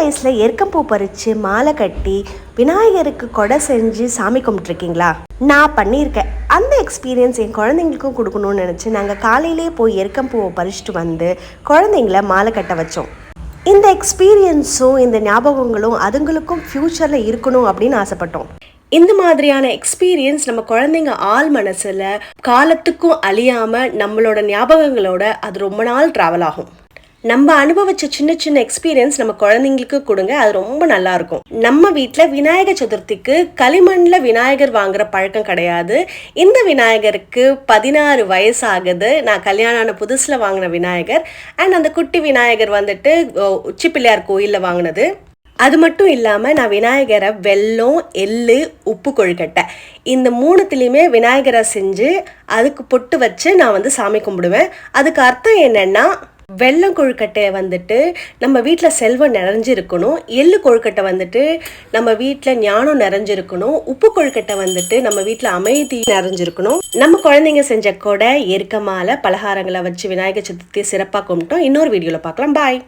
வயசில் எருக்கம்பூ பறித்து மாலை கட்டி விநாயகருக்கு கொடை செஞ்சு சாமி கும்பிட்ருக்கீங்களா நான் பண்ணியிருக்கேன். அந்த எக்ஸ்பீரியன்ஸ் என் குழந்தைங்களுக்கும் கொடுக்கணும்னு நினச்சி நாங்கள் காலையிலேயே போய் எருக்கம்பூவை பறிச்சுட்டு வந்து குழந்தைங்கள மாலை கட்ட வச்சோம். இந்த எக்ஸ்பீரியன்ஸும் இந்த ஞாபகங்களும் அதுங்களுக்கும் ஃப்யூச்சரில் இருக்கணும் அப்படின்னு ஆசைப்பட்டோம். இந்த மாதிரியான எக்ஸ்பீரியன்ஸ் நம்ம குழந்தைங்க ஆள் மனசில் காலத்துக்கும் அழியாமல் நம்மளோட ஞாபகங்களோட அது ரொம்ப நாள் ட்ராவல் ஆகும். நம்ம அனுபவிச்ச சின்ன சின்ன எக்ஸ்பீரியன்ஸ் நம்ம குழந்தைங்களுக்கு கொடுங்க அது ரொம்ப நல்லா இருக்கும் நம்ம வீட்டில் விநாயகர் சதுர்த்திக்கு களிமண்ணில் விநாயகர் வாங்குற பழக்கம் கிடையாது. இந்த விநாயகருக்கு பதினாறு வயசு ஆகுது நான் கல்யாணம் ஆன புதுசில் வாங்கின விநாயகர். அண்ட் அந்த குட்டி விநாயகர் வந்துட்டு உச்சி பிள்ளையார் கோயிலில் வாங்கினது. அது மட்டும் இல்லாமல் நான் விநாயகரை வெல்லம் எள்ளு உப்பு கொழுக்கட்டை இந்த மூணுத்துலேயுமே விநாயகரை செஞ்சு அதுக்கு பொட்டு வச்சு நான் வந்து சாமி கும்பிடுவேன். அதுக்கு அர்த்தம் என்னென்னா வெல்லம் கொழுக்கட்டையை வந்துட்டு நம்ம வீட்டில் செல்வம் நிறைஞ்சிருக்கணும். எள்ளு கொழுக்கட்டை வந்துட்டு நம்ம வீட்டில் ஞானம் நிறைஞ்சிருக்கணும். உப்பு கொழுக்கட்டை வந்துட்டு நம்ம வீட்டில் அமைதி நிறைஞ்சிருக்கணும். நம்ம குழந்தைங்க செஞ்ச கொடை எருக்கமால பலகாரங்களை வச்சு விநாயகர் சதுர்த்தி சிறப்பாக கும்பிட்டோம். இன்னொரு வீடியோவில் பார்க்கலாம். பாய்